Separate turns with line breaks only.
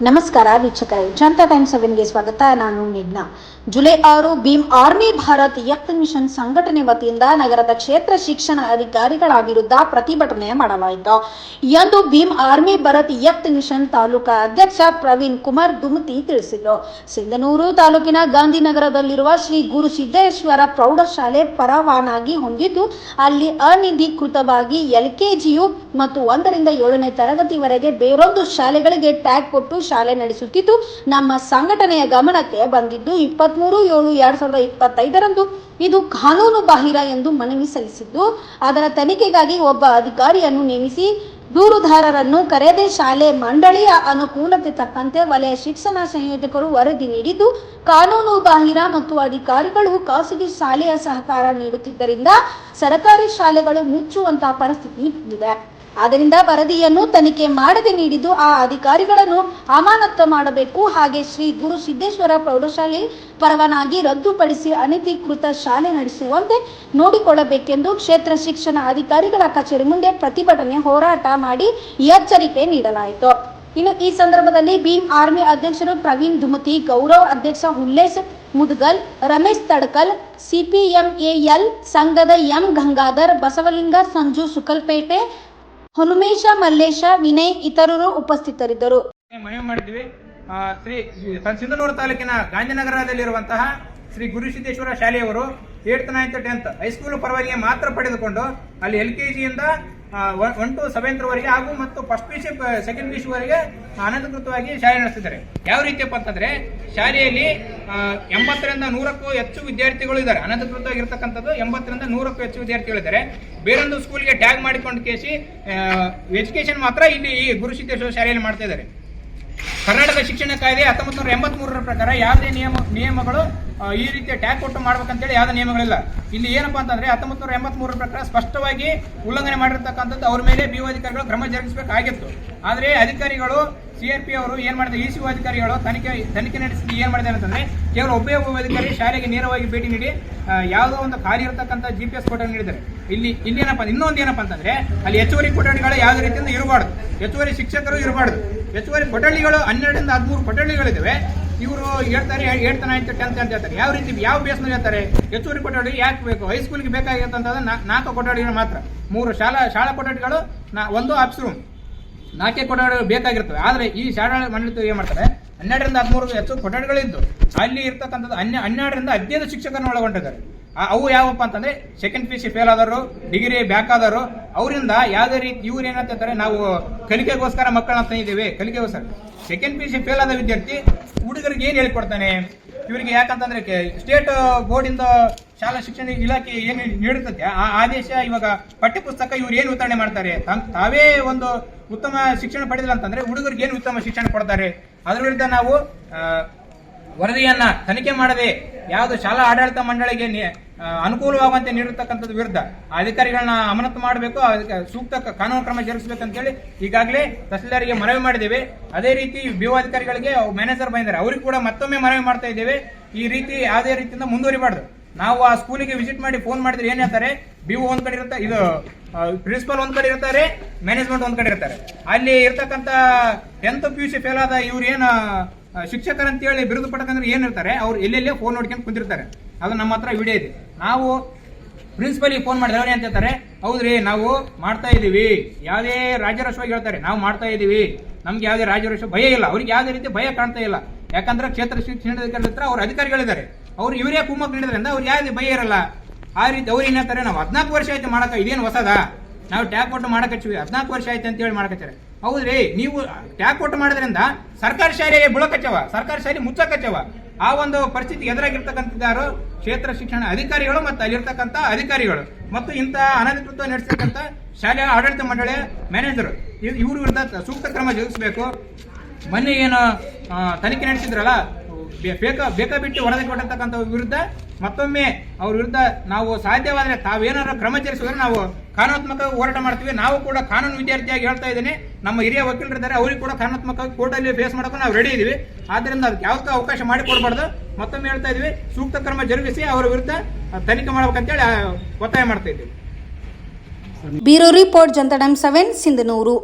ನಮಸ್ಕಾರ ವೀಕ್ಷಕರೇ ಜನತಾ ಟೈಮ್ ಸೆವೆನ್ಗೆ ಸ್ವಾಗತ ನಾನು ನಿಗ್ನಾ ಜುಲೈ ಆರು, ಭೀಮ್ ಆರ್ಮಿ ಭಾರತ್ ಯತ್ ಮಿಷನ್ ಸಂಘಟನೆ ವತಿಯಿಂದ ನಗರದ ಕ್ಷೇತ್ರ ಶಿಕ್ಷಣ ಅಧಿಕಾರಿಗಳ ವಿರುದ್ಧ ಪ್ರತಿಭಟನೆ ಮಾಡಲಾಯಿತು. ಎಂದು ಭೀಮ್ ಆರ್ಮಿ ಭಾರತ್ ಯತ್ ಮಿಷನ್ ತಾಲೂಕಾ ಅಧ್ಯಕ್ಷ ಪ್ರವೀಣ್ ಕುಮಾರ್ ದುಮತಿ ತಿಳಿಸಿದರು. ಸಿಂಧನೂರು ತಾಲೂಕಿನ ಗಾಂಧಿನಗರದಲ್ಲಿರುವ ಶ್ರೀ ಗುರು ಸಿದ್ದೇಶ್ವರ ಪ್ರೌಢಶಾಲೆ ಪರವಾನಗಿ ಹೊಂದಿದ್ದು, ಅಲ್ಲಿ ಅನಧಿಕೃತವಾಗಿ ಎಲ್ಕೆಜಿಯು ಮತ್ತು ಒಂದರಿಂದ ಏಳನೇ ತರಗತಿವರೆಗೆ ಬೇರೊಂದು ಶಾಲೆಗಳಿಗೆ ಟ್ಯಾಗ್ ಕೊಟ್ಟು ಶಾಲೆ ನಡೆಸುತ್ತಿದ್ದು, ನಮ್ಮ ಸಂಘಟನೆಯ ಗಮನಕ್ಕೆ ಬಂದಿದ್ದು ಇಪ್ಪತ್ತ್ಮೂರು ಏಳು, ಎರಡ್ ಸಾವಿರದ ಇಪ್ಪತ್ತೈದರಂದು ಇದು ಕಾನೂನು ಬಾಹಿರ ಎಂದು ಮನವಿ ಸಲ್ಲಿಸಿದ್ದು, ಅದರ ತನಿಖೆಗಾಗಿ ಒಬ್ಬ ಅಧಿಕಾರಿಯನ್ನು ನೇಮಿಸಿ ದೂರುದಾರರನ್ನು ಕರೆದೇ ಶಾಲೆ ಮಂಡಳಿಯ ಅನುಕೂಲತೆ ತಕ್ಕಂತೆ ವಲಯ ಶಿಕ್ಷಣ ಸಂಯೋಜಕರು ವರದಿ ನೀಡಿದ್ದು, ಕಾನೂನು ಬಾಹಿರ ಮತ್ತು ಅಧಿಕಾರಿಗಳು ಖಾಸಗಿ ಶಾಲೆಯ ಸಹಕಾರ ನೀಡುತ್ತಿದ್ದರಿಂದ ಸರ್ಕಾರಿ ಶಾಲೆಗಳು ಮುಚ್ಚುವಂತಹ ಪರಿಸ್ಥಿತಿ ಇದೆ. ಆದ್ದರಿಂದ ವರದಿಯನ್ನು ತನಿಖೆ ಮಾಡದೆ ನೀಡಿದ್ದು ಆ ಅಧಿಕಾರಿಗಳನ್ನು ಅಮಾನತ್ತು ಮಾಡಬೇಕು. ಹಾಗೆ ಶ್ರೀ ಗುರು ಸಿದ್ದೇಶ್ವರ ಪ್ರೌಢಶಾಲೆ ಪರವಾನಗಿ ರದ್ದುಪಡಿಸಿ ಅನಧಿಕೃತ ಶಾಲೆ ನಡೆಸುವಂತೆ ನೋಡಿಕೊಳ್ಳಬೇಕೆಂದು ಕ್ಷೇತ್ರ ಶಿಕ್ಷಣ ಅಧಿಕಾರಿಗಳ ಕಚೇರಿ ಮುಂದೆ ಪ್ರತಿಭಟನೆ ಹೋರಾಟ ಮಾಡಿ ಎಚ್ಚರಿಕೆ ನೀಡಲಾಯಿತು. ಇನ್ನು ಈ ಸಂದರ್ಭದಲ್ಲಿ ಭೀಮ್ ಆರ್ಮಿ ಅಧ್ಯಕ್ಷರು ಪ್ರವೀಣ್ ಧುಮತಿ, ಗೌರವ್ ಅಧ್ಯಕ್ಷ ಹುಲ್ಲೇಶ್ ಮುದ್ಗಲ್, ರಮೇಶ್ ತಡ್ಕಲ್, ಸಿಪಿಎಂಎಎಲ್ ಸಂಘದ ಎಂ ಗಂಗಾಧರ್, ಬಸವಲಿಂಗ, ಸಂಜು ಸುಕಲ್ಪೇಟೆ ಹನುಮೇಶ, ಮಲ್ಲೇಶ, ವಿನಯ್ ಇತರರು ಉಪಸ್ಥಿತರಿದ್ದರು.
ಮನವಿ ಮಾಡಿದ್ವಿ. ಶ್ರೀ ಸಿಂಧನೂರು ತಾಲೂಕಿನ ಗಾಂಧಿನಗರದಲ್ಲಿರುವಂತಹ Shri Gurusiddeshwara ಶಾಲೆಯವರು eighth ninth tenth high school ಪರವಾಗಿ ಮಾತ್ರ ಪಡೆದುಕೊಂಡು ಅಲ್ಲಿ ಎಲ್ ಕೆ ಜಿಯಿಂದ ಒನ್ ಟು ಸೆವೆಂತ್ ವರೆಗೆ ಹಾಗೂ ಮತ್ತು first P C second P ವರೆಗೆ ಅನಧಿಕೃತವಾಗಿ ಶಾಲೆ ನಡೆಸ್ತಿದ್ದಾರೆ. ಯಾವ ರೀತಿಯಪ್ಪ ಅಂತಂದ್ರೆ, ಶಾಲೆಯಲ್ಲಿ ಎಂಬತ್ತರಿಂದ ನೂರಕ್ಕೂ ಹೆಚ್ಚು ವಿದ್ಯಾರ್ಥಿಗಳು ಇದ್ದಾರೆ. ಅನಧಿಕೃತವಾಗಿರ್ತಕ್ಕಂಥದ್ದು ಎಂಬತ್ತರಿಂದ ನೂರಕ್ಕೂ ಹೆಚ್ಚು ವಿದ್ಯಾರ್ಥಿಗಳಿದ್ದಾರೆ ಬೇರೊಂದು ಸ್ಕೂಲ್ಗೆ ಟ್ಯಾಗ್ ಮಾಡಿಕೊಂಡು ಕೇಸಿ ಎಜುಕೇಶನ್ ಮಾತ್ರ ಇಲ್ಲಿ ಈ ಗುರುಸಿದ್ದೇಶ್ವರ ಶಾಲೆಯಲ್ಲಿ ಮಾಡ್ತಾ ಇದ್ದಾರೆ. ಕರ್ನಾಟಕ ಶಿಕ್ಷಣ ಕಾಯ್ದೆ ಹತ್ತೊಂಬತ್ತು ನೂರ ಎಂಬತ್ತ್ ಮೂರರ ಪ್ರಕಾರ ಯಾವುದೇ ನಿಯಮ ನಿಯಮಗಳು ಈ ರೀತಿಯ ಟ್ಯಾಗ್ ಕೊಟ್ಟು ಮಾಡ್ಬೇಕಂತೇಳಿ ಯಾವುದೇ ನಿಯಮಗಳಿಲ್ಲ. ಇಲ್ಲಿ ಏನಪ್ಪಾ ಅಂತಂದ್ರೆ ಹತ್ತೊಂಬತ್ತು ನೂರ ಎಂಬತ್ ಮೂರರ ಪ್ರಕಾರ ಸ್ಪಷ್ಟವಾಗಿ ಉಲ್ಲಂಘನೆ ಮಾಡಿರ್ತಕ್ಕಂಥದ್ದು ಅವ್ರ ಮೇಲೆ ಬಿ ಅಧಿಕಾರಿಗಳು ಕ್ರಮ ಜರುಗಿಸಬೇಕಾಗಿತ್ತು. ಆದ್ರೆ ಅಧಿಕಾರಿಗಳು ಸಿಆರ್ ಪಿ ಅವರು ಏನ್ ಮಾಡಿದ್ರು? ಇ ಸಿ ಅಧಿಕಾರಿಗಳು ತನಿಖೆ ತನಿಖೆ ನಡೆಸಿದ್ದು ಏನ್ ಮಾಡಿದೆ ಅಂತಂದ್ರೆ ಕೇವಲ ಒಬ್ಬೇ ಒಬ್ಬ ಅಧಿಕಾರಿ ಶಾಲೆಗೆ ನೇರವಾಗಿ ಭೇಟಿ ನೀಡಿ ಯಾವುದೋ ಒಂದು ಖಾಲಿ ಇರತಕ್ಕಂಥ ಜಿ ಪಿ ಎಸ್ ಕೊಠಡಿ ನೀಡಿದ್ದಾರೆ. ಇಲ್ಲಿ ಇಲ್ಲಿ ಏನಪ್ಪ, ಇನ್ನೊಂದು ಏನಪ್ಪ ಅಂತಂದ್ರೆ ಅಲ್ಲಿ ಹೆಚ್ಚುವರಿ ಕೊಠಡಿಗಳು ಯಾವ ರೀತಿಯಿಂದ ಇರಬಾರ್ದು. ಹೆಚ್ಚುವರಿ ಶಿಕ್ಷಕರು ಇರಬಾರ್ದು. ಹೆಚ್ಚುವರಿ ಕೊಠಡಿಗಳು ಹನ್ನೆರಡರಿಂದ ಹದಿಮೂರು ಕೊಠಡಿಗಳಿದ್ದಾವೆ. ಇವರು ಹೇಳ್ತಾರೆ ಹೇಳ್ತಾನೆ ಟೆಂತ್ ಅಂತ ಹೇಳ್ತಾರೆ. ಯಾವ ರೀತಿ, ಯಾವ ಬೇಸ್ ಹೇಳ್ತಾರೆ? ಹೆಚ್ಚುವರಿ ಕೊಠಡಿ ಯಾಕೆ ಬೇಕು? ಹೈಸ್ಕೂಲ್ಗೆ ಬೇಕಾಗಿರ್ತಂತಂದ್ರೆ ನಾಲ್ಕು ಕೊಠಡಿಗಳು ಮಾತ್ರ. ಮೂರು ಶಾಲಾ ಶಾಲಾ ಕೊಠಡಿಗಳು ಒಂದು ಆಫೀಸ್ ರೂಮ್ ನಾಲ್ಕೇ ಕೊಠಡಿಗಳು ಬೇಕಾಗಿರ್ತವೆ. ಆದರೆ ಈ ಶಾಲಾ ಮಂಡಳಿ ಏನು ಮಾಡ್ತಾರೆ? ಹನ್ನೆರಡರಿಂದ ಹದಿಮೂರು ಹೆಚ್ಚು ಕೊಠಡಿಗಳಿದ್ದು. ಅಲ್ಲಿ ಇರ್ತಕ್ಕಂಥದ್ದು ಹನ್ನೆ, ಹನ್ನೆರಡರಿಂದ ಹದಿನೈದು ಶಿಕ್ಷಕರನ್ನು ಒಳಗೊಂಡಿದ್ದಾರೆ. ಅವು ಯಾವಪ್ಪ ಅಂತಂದ್ರೆ ಸೆಕೆಂಡ್ ಪಿ ಸಿ ಫೇಲ್ ಆದವರು ಡಿಗ್ರಿ ಬ್ಯಾಕ್ ಆದವರು, ಅವರಿಂದ ಯಾವುದೇ ರೀತಿ ಇವ್ರು ಏನಂತಾರೆ ನಾವು ಕಲಿಕೆಗೋಸ್ಕರ ಮಕ್ಕಳನ್ನ ತಂದಿದ್ದೇವೆ, ಕಲಿಕೆಗೋಸ್ಕರ. ಸೆಕೆಂಡ್ ಪಿ ಸಿ ಫೇಲ್ ಆದ ವಿದ್ಯಾರ್ಥಿ ಹುಡುಗರಿಗೆ ಏನು ಹೇಳ್ಕೊಡ್ತಾನೆ? ಇವರಿಗೆ ಯಾಕಂತಂದ್ರೆ ಸ್ಟೇಟ್ ಬೋರ್ಡ್ ಇಂದ ಶಾಲಾ ಶಿಕ್ಷಣ ಇಲಾಖೆ ಏನು ನೀಡುತ್ತದೆ ಆ ಆದೇಶ ಇವಾಗ ಪಠ್ಯಪುಸ್ತಕ ಇವ್ರು ಏನು ವಿತರಣೆ ಮಾಡ್ತಾರೆ? ತಾವೇ ಒಂದು ಉತ್ತಮ ಶಿಕ್ಷಣ ಪಡೆದಿಲ್ಲ ಅಂತಂದ್ರೆ ಹುಡುಗರಿಗೆ ಏನು ಉತ್ತಮ ಶಿಕ್ಷಣ ಕೊಡ್ತಾರೆ? ಅದರ ವಿರುದ್ಧ ನಾವು ವರದಿಯನ್ನ ತನಿಖೆ ಮಾಡದೆ ಯಾವುದು ಶಾಲಾ ಆಡಳಿತ ಮಂಡಳಿಗೆ ಅನುಕೂಲವಾಗುವಂತೆ ನೀಡಿರ್ತಕ್ಕಂಥದ್ದು ವಿರುದ್ಧ ಅಧಿಕಾರಿಗಳನ್ನ ಅಮಾನತು ಮಾಡಬೇಕು ಅದಕ್ಕೆ ಸೂಕ್ತ ಕಾನೂನು ಕ್ರಮ ಜರುಗಿಸಬೇಕಂತೇಳಿ ಈಗಾಗಲೇ ತಹಸೀಲ್ದಾರಿಗೆ ಮನವಿ ಮಾಡಿದ್ದೇವೆ. ಅದೇ ರೀತಿ ಬಿಒ ಅಧಿಕಾರಿಗಳಿಗೆ ಮ್ಯಾನೇಜರ್ ಬಂದಿದ್ದಾರೆ. ಅವ್ರಿಗೆ ಕೂಡ ಮತ್ತೊಮ್ಮೆ ಮನವಿ ಮಾಡ್ತಾ ಇದ್ದೇವೆ. ಈ ರೀತಿ ಯಾವುದೇ ರೀತಿಯಿಂದ ಮುಂದುವರಿಬಾರ್ದು. ನಾವು ಆ ಸ್ಕೂಲಿಗೆ ವಿಸಿಟ್ ಮಾಡಿ ಫೋನ್ ಮಾಡಿದ್ರೆ ಏನ್ ಹೇಳ್ತಾರೆ? ಬಿಒ ಒಂದ್ ಕಡೆ ಇರುತ್ತೆ ಇದು ಪ್ರಿನ್ಸಿಪಲ್ ಒಂದ್ ಕಡೆ ಇರ್ತಾರೆ, ಮ್ಯಾನೇಜ್ಮೆಂಟ್ ಒಂದ್ ಕಡೆ ಇರ್ತಾರೆ. ಅಲ್ಲಿ ಇರ್ತಕ್ಕಂಥ tenth P U C fail ಆದ ಇವ್ರು ಏನು ಶಿಕ್ಷಕರು ಅಂತೇಳಿ ಬಿರುದು ಪಡ್ಕಂದ್ರೆ ಏನಿರ್ತಾರೆ ಅವ್ರು ಎಲ್ಲೆಲ್ಲೇ ಫೋನ್ ನೋಡ್ಕೊಂಡು ಕುಂತಿರ್ತಾರೆ. ಅದು ನಮ್ಮ ಹತ್ರ ವಿಡಿಯೋ ಇದೆ. ನಾವು ಪ್ರಿನ್ಸಿಪಲ್ ಫೋನ್ ಮಾಡಿದ್ರೆ ಅವ್ರು ಅಂತ ಹೇಳ್ತಾರೆ? ಹೌದ್ರಿ, ನಾವು ಮಾಡ್ತಾ ಇದೀವಿ ಯಾವುದೇ ರಾಜ್ಯರೋಷವಾಗಿ ಹೇಳ್ತಾರೆ, ನಾವು ಮಾಡ್ತಾ ಇದೀವಿ ನಮ್ಗೆ ಯಾವುದೇ ರಾಜ್ಯರೋಷ ಭಯ ಇಲ್ಲ. ಅವ್ರಿಗೆ ಯಾವುದೇ ರೀತಿ ಭಯ ಕಾಣ್ತಾ ಇಲ್ಲ. ಯಾಕಂದ್ರೆ ಕ್ಷೇತ್ರ ಶಿಕ್ಷಣಾಧಿಕಾರಿ ಹತ್ರ ಅವ್ರ ಅಧಿಕಾರಿಗಳಿದ್ದಾರೆ. ಅವ್ರು ಇವರೇ ಕುಮ್ಮಕ್ ನೀಡಿದ್ರಿಂದ ಅವ್ರು ಯಾವುದೇ ಭಯ ಇರಲ್ಲ. ಆ ರೀತಿ ಅವ್ರು ಏನ್ ಹೇಳ್ತಾರೆ? ನಾವು ಹದಿನಾಲ್ಕು ವರ್ಷ ಆಯ್ತು ಮಾಡಕ್ಕ, ಇದೇನು ಹೊಸದಾ? ನಾವು ಟ್ಯಾಕ್ ಕೊಟ್ಟು ಮಾಡಕಚ್ಚಿವಿ ಹದಿನಾಲ್ಕು ವರ್ಷ ಆಯ್ತು ಅಂತ ಹೇಳಿ ಮಾಡಕಚ್ಚಾರೆ ಹೌದ್ರಿ, ನೀವು ಟ್ಯಾಕ್ ಕೊಟ್ಟು ಮಾಡೋದ್ರಿಂದ ಸರ್ಕಾರಿ ಶಾಲೆಗೆ ಬುಳಕಚ್ಚವ ಸರ್ಕಾರಿ ಶಾಲೆ ಮುಚ್ಚಕಚ್ಚವ ಆ ಒಂದು ಪರಿಸ್ಥಿತಿ ಎದುರಾಗಿರ್ತಕ್ಕಂಥದ್ದಾರು ಕ್ಷೇತ್ರ ಶಿಕ್ಷಣ ಅಧಿಕಾರಿಗಳು ಮತ್ತು ಅಲ್ಲಿರ್ತಕ್ಕಂಥ ಅಧಿಕಾರಿಗಳು ಮತ್ತು ಇಂಥ ಅನಧಿಕೃತ ನಡೆಸ್ತಕ್ಕಂಥ ಶಾಲೆಯ ಆಡಳಿತ ಮಂಡಳಿಯ ಮ್ಯಾನೇಜರ್ ಇವ್ರ ವಿರುದ್ಧ ಸೂಕ್ತ ಕ್ರಮ ಜರುಗಿಸಬೇಕು. ಮೊನ್ನೆ ಏನು ತನಿಖೆ ನಡೆಸಿದ್ರಲ್ಲ ಬೇಕಾ ಬಿಟ್ಟು ವರದಿ ಕೊಟ್ಟಿರ್ತಕ್ಕಂಥ ವಿರುದ್ಧ ಮತ್ತೊಮ್ಮೆ ಅವ್ರ ವಿರುದ್ಧ ನಾವು ಸಾಧ್ಯವಾದರೆ ತಾವೇನಾದ್ರು ಕ್ರಮ ಜರುಗಿಸಿದ್ರೆ ನಾವು ಕಾನೂನಾತ್ಮಕ ಹೋರಾಟ ಮಾಡ್ತೀವಿ. ನಾವು ಕೂಡ ಕಾನೂನು ವಿದ್ಯಾರ್ಥಿಯಾಗಿ ಹೇಳ್ತಾ ಇದ್ದೀನಿ. ನಮ್ಮ ಹಿರಿಯ ವಕೀಲರಿದ್ದಾರೆ. ಅವ್ರಿಗೆ ಕೂಡ ಕಾನೂನಾತ್ಮಕವಾಗಿ ಕೋರ್ಟಲ್ಲಿ ಫೇಸ್ ಮಾಡೋಕೆ ನಾವು ರೆಡಿ ಇದೀವಿ. ಆದ್ದರಿಂದ ಅದಕ್ಕೆ ಯಾವತ್ತೂ ಅವಕಾಶ ಮಾಡಿಕೊಡ್ಬಾರ್ದು. ಮತ್ತೊಮ್ಮೆ ಹೇಳ್ತಾ ಇದೀವಿ ಸೂಕ್ತ ಕ್ರಮ ಜರುಗಿಸಿ ಅವರ ವಿರುದ್ಧ ತನಿಖೆ ಮಾಡ್ಬೇಕಂತೇಳಿ ಒತ್ತಾಯ ಮಾಡ್ತಾ ಇದ್ದೀವಿ.
Bureau report Janata time seven, Sindhanur.